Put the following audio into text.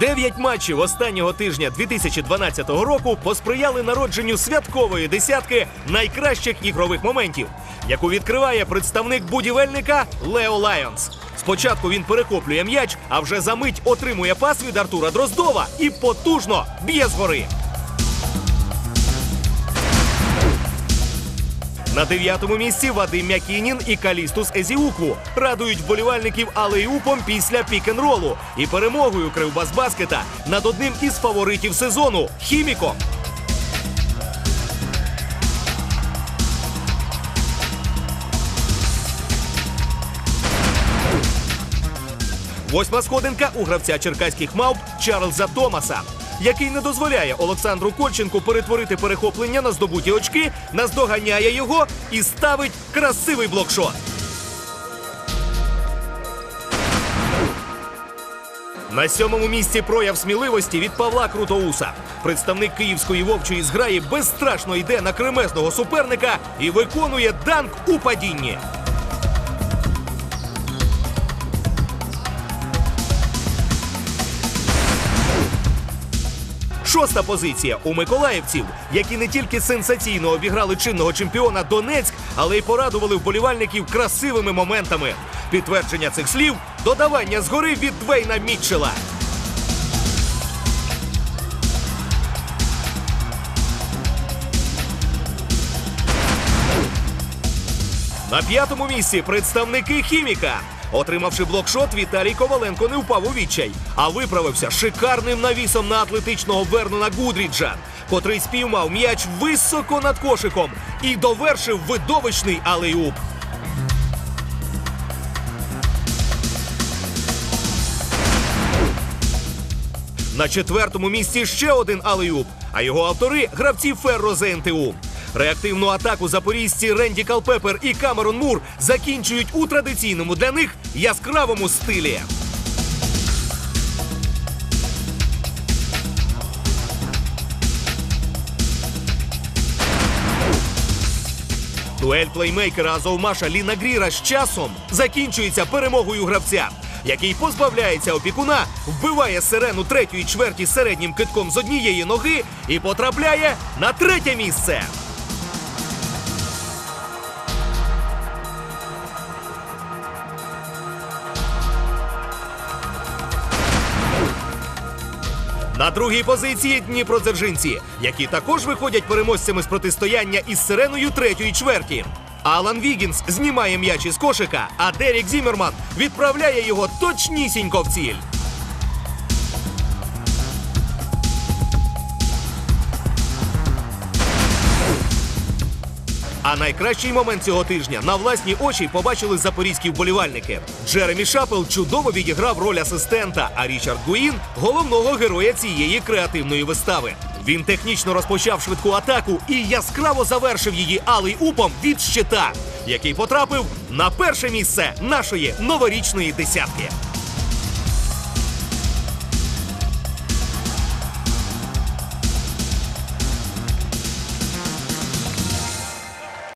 Дев'ять матчів останнього тижня 2012 року посприяли народженню святкової десятки найкращих ігрових моментів, яку відкриває представник будівельника Лео Лайонс. Спочатку він перехоплює м'яч, а вже за мить отримує пас від Артура Дроздова і потужно б'є згори. На дев'ятому місці Вадим Мякінін і Калістус Езіукву радують вболівальників алеюпом після пік-н-ролу і перемогою Кривбасбаскета над одним із фаворитів сезону Хіміком. Восьма сходинка у гравця черкаських мавп Чарльза Томаса, який не дозволяє Олександру Кольченку перетворити перехоплення на здобуті очки, наздоганяє його і ставить красивий блокшот. На сьомому місці прояв сміливості від Павла Крутоуса. Представник київської вовчої зграї безстрашно йде на кремезного суперника і виконує данк у падінні. Шоста позиція у миколаївців, які не тільки сенсаційно обіграли чинного чемпіона Донецьк, але й порадували вболівальників красивими моментами. Підтвердження цих слів додавання згори від Двейна Мітчела. На п'ятому місці представники хіміка. Отримавши блокшот, Віталій Коваленко не впав у відчай, а виправився шикарним навісом на атлетичного Вернона Гудріджа, котрий спіймав м'яч високо над кошиком і довершив видовищний алеюп. На четвертому місці ще один алеюп, а його автори гравці Ферро ЗНТУ. Реактивну атаку запорізьці Ренді Калпепер і Камерон Мур закінчують у традиційному для них яскравому стилі. Дуель плеймейкера Азовмаша Ліна Гріра з часом закінчується перемогою гравця, який позбавляється опікуна, вбиває сирену третьої чверті середнім китком з однієї ноги і потрапляє на третє місце. На другій позиції Дніпродзержинці, які також виходять переможцями з протистояння із сиреною третьої чверті. Алан Вігінс знімає м'яч із кошика, а Дерік Зімерман відправляє його точнісінько в ціль. А найкращий момент цього тижня на власні очі побачили запорізькі вболівальники. Джеремі Шапел чудово відіграв роль асистента, а Річард Гуїн головного героя цієї креативної вистави. Він технічно розпочав швидку атаку і яскраво завершив її алий упом від щита, який потрапив на перше місце нашої новорічної десятки.